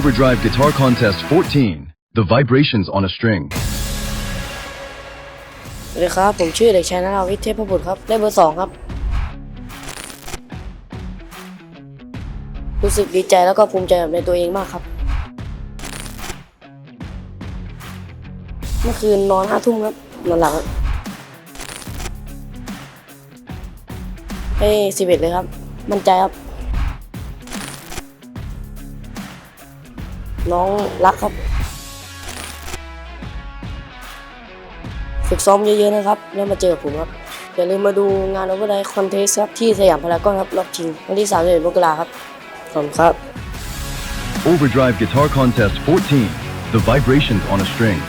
Overdrive Guitar Contest 14 The Vibrations on a String. สวัสดีครับ ผมชื่อเด็กชายนราวิทย์เทพบุตรครับ ได้เบอร์สองครับ รู้สึกดีใจแล้วก็ภูมิใจในตัวเองมากครับ เมื่อคืนนอนห้าทุ่มครับ นอนหลับครับให้สิบเอ็ดเลยครับ มั่นใจครับ น้องรักครับ ฝึกซ้อมเยอะๆนะครับ แล้วมาเจอผมครับ อย่าลืมมาดูงาน Overdrive Contest ครับ ที่สยามพารากอนครับ รอบชิงวันที่31มกราครับ ขอบคุณครับ Overdrive Guitar Contest 14 The Vibrations on a String.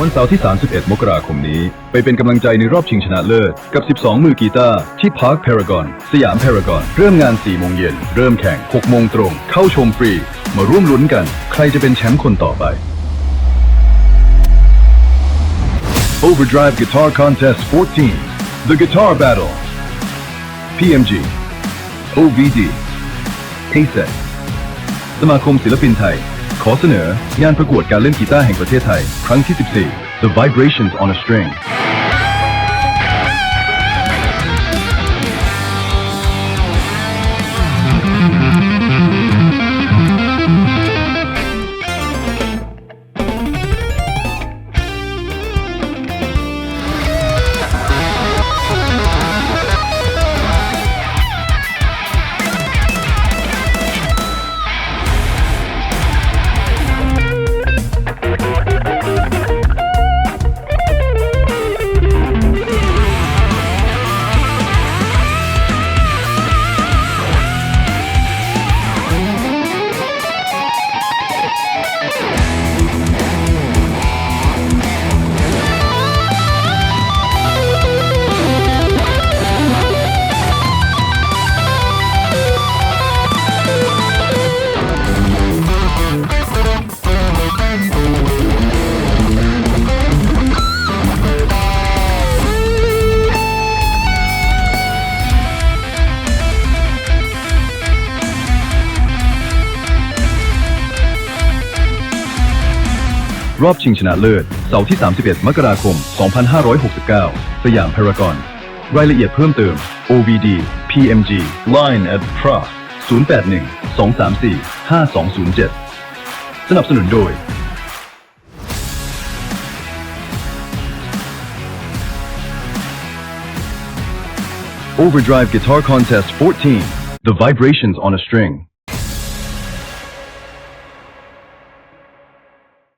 วันเสาร์ที่ 31 มกราคมนี้ ไปเป็นกำลังใจในรอบชิงชนะเลิศ กับ 12 มือกีตาร์ที่พาร์คพารากอนสยามพารากอนเริ่มงาน 4 โมงเย็น เริ่มแข่ง 6 โมงตรง เข้าชมฟรี มาร่วมลุ้นกัน ใครจะเป็นแชมป์คนต่อไป Overdrive Guitar Contest 14 The Guitar Battle. PMG OVD t a s e สมาคมศิลปินไทย ขอเสนองานประกวดการเล่นกีตาร์แห่งประเทศไทย ครั้งที่ 14 The Vibrations on a String. รอบชิงชนะเลิศ เสาร์ที่ 31 มกราคม 2569 สยามพารากอน รายละเอียดเพิ่มเติม OVD PMG Line at Pra 081 234 5207 สนับสนุนโดย Overdrive Guitar Contest 14 The Vibrations on a String.